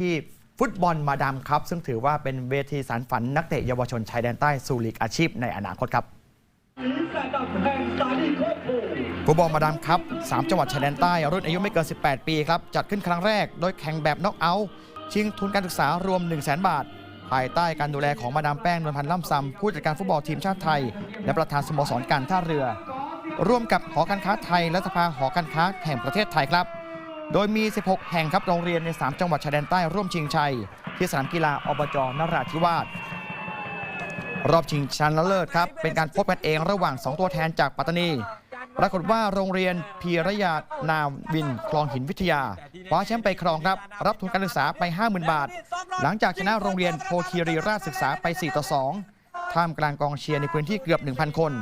ที่ฟุตบอลมาดามครับ ซึ่งถือว่าเป็นเวทีสารฝันนักเตะเยาวชนชายแดนใต้สู่ลีกอาชีพในอนาคตครับฟุตบอลมาดามครับ3จังหวัดชายแดนใต้รุ่นอายุไม่เกิน 18 ปีครับ จัดขึ้นครั้งแรก โดยแข่งแบบน็อกเอาท์ชิงทุนการศึกษารวม 1 0 0 0 0แบาท ภายใต้การดูแลของมาดามแป้งนวลพันธ์ล่ำซำผู้จัดการฟุตบอลทีมชาติไทย และประธานสโมสรการท่าเรือ ร่วมกับหอการค้าไทยและสภาหอการค้าแห่งประเทศไทยครับ โดยมี 16 แห่งครับโรงเรียนใน 3 จังหวัดชายแดนใต้ร่วมชิงชัย ที่สนามกีฬาอบจนราธิวาสรอบชิงชนะเลิศครับ เป็นการพบกันเองระหว่าง 2 ตัวแทนจากปัตตานี ปรากฏว่าโรงเรียนพีรยานาวินคลองหินวิทยาคว้าแชมป์ไปครองครับ รับทุนการศึกษาไป 50,000 บาท หลังจากชนะโรงเรียนโพคีรีราชศึกษาไป 4 ต่อ 2 ท่ามกลางกองเชียร์ในพื้นที่เกือบ 1,000 คน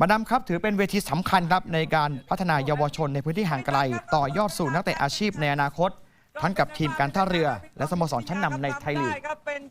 มาดามครับถือเป็นเวทีสำคัญครับในการพัฒนายาวชนในพื้นที่ห่างไกล ต่อยอดสู่นักเตะอาชีพในอนาคต ทั้งกับทีมการท่าเรือ และสโมสรชั้นนำในไทยลีก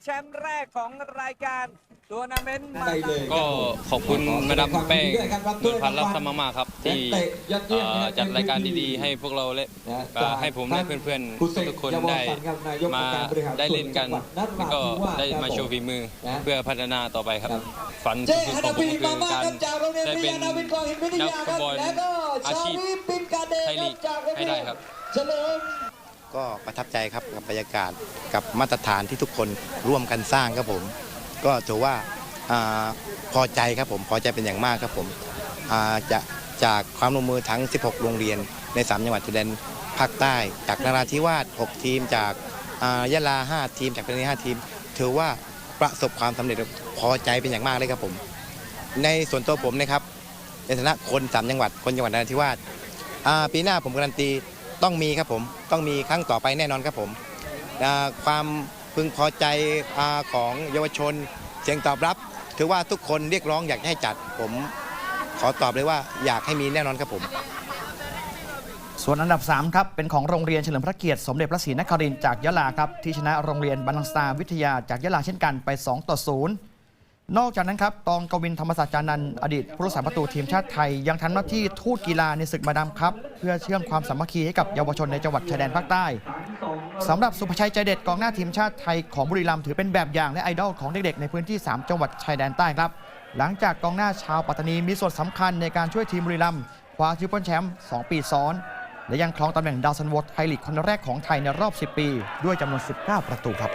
แชมป์แรกของรายการทัวร์นาเมนต์มาได้เลย ก็ขอบคุณมาดามแป้งด้วยครับรับนวลพันธ์รับสมมากๆครับ ที่นักเตะยอดเยี่ยมเอ่อนะครับจัดรายการดีๆ ให้พวกเราและนะเอ่อให้ผมและเพื่อนผู้เสกๆทุกคนเยาวได้สันครับนายกมาองค์การบริหารได้เล่นกันส่วนจังหวัดนราธิแล้วก็วาสได้ครับมาโชว์ฝีมือนะเพื่อพัฒนาต่อไปครับครับฝันเจสุดอัๆนของผดัมบก็ปีคือมาการครับจากโรงเรียนได้วิทเป็นยานาวินกองหินวิทนัยากคฟุรัตบบอลแล้วก็อาชีพชาวิปินกาเดไทยลีครับกจากโรงให้เรีได้ยนครับ เฉลิม ก็ประทับใจครับกับบรรยากาศกับมาตรฐานที่ทุกคนร่วมกันสร้างครับผม ก็ถือว่าอพอใจครับผมพอใจเป็นอย่างมากครับผมจะจากความร่วมมือทั้ง 16 โรงเรียนใน 3 จังหวัดชายแดนภาคใต้ จากนราธิวาส 6 ทีม จากยะลา 5 ทีม จากปัตตา5ทีม ถือว่าประสบความสำเร็จพอใจเป็นอย่างมากเลยครับผม ในส่วนตัวผมนะครับ ในฐานะคนสามจังหวัด คนจังหวัดนราธิวาสปีหน้าผมการันตี ต้องมีครับผมต้องมีครั้งต่อไปแน่นอนครับผมความพึงพอใจอของเยาวชนเสียงตอบรับ ถือว่าทุกคนเรียกร้องอยากให้จัด ผมขอตอบเลยว่าอยากให้มีแน่นอนครับผม ส่วนอันดับ 3 ครับ เป็นของโรงเรียนเฉลิมพระเกียรติสมเด็จพระศรีนครินทร์จากยะลาครับ ที่ชนะโรงเรียนบันลังสตาวิทยาจากยะลาเช่นกันไป 2 ต่อ 0 นอกจากนั้นครับ ตองกวินธรรมศาสตร์จานันท์อดีตผู้รักษาประตูทีมชาติไทย ยังทำหน้าที่ทูตกีฬาในศึกมาดามครับ เพื่อเชื่อมความสามัคคีให้กับเยาวชนในจังหวัดชายแดนภาคใต้สำหรับสุภชัยใจเด็ดกองหน้าทีมชาติไทยของบุรีรัมย์ถือเป็นแบบอย่างและไอดอลของเด็กๆในพื้นที่ 3 จังหวัดชายแดนใต้ครับ หลังจากกองหน้าชาวปัตตานีมีส่วนสำคัญในการช่วยทีมบุรีรัมย์คว้าทริปเปิลแชมป์2ปีซ้อน และยังครองตำแหน่งดาวซันโวไทยลีกคนแรกของไทยในรอบ 10 ปี ด้วยจำนวน 19 ประตูครับ